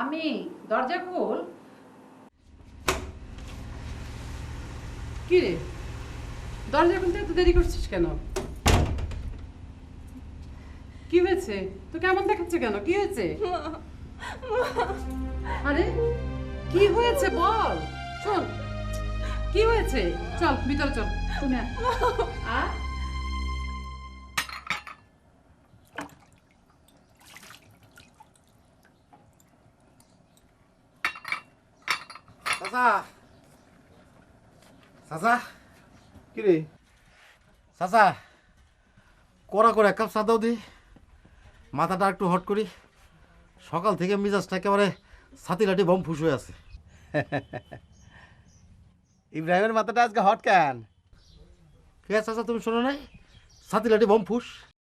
আমি, দরজা খোল। কি রে দরজা খুলতে এত দেরি করছিস কেন? কি হয়েছে? তো কেমন দেখাচ্ছে কেন? কি হয়েছে? আরে, কি হয়েছে বল? শোন, কি হয়েছে? চল, ভিতরে চল তুমি আয়। চাচা চাচা কি রে চাচা করে এক কাপ চা দাও দি। মাথাটা একটু হট করি। সকাল থেকে মিজাজটা একেবারে ছাতি লাঠি বম ফুস হয়ে আছে। ইব্রাহিমের মাথাটা আজকে হট কেন? ঠিক আছে চাচা তুমি শোনো নাই? ছাতি লাঠি বম ফুস।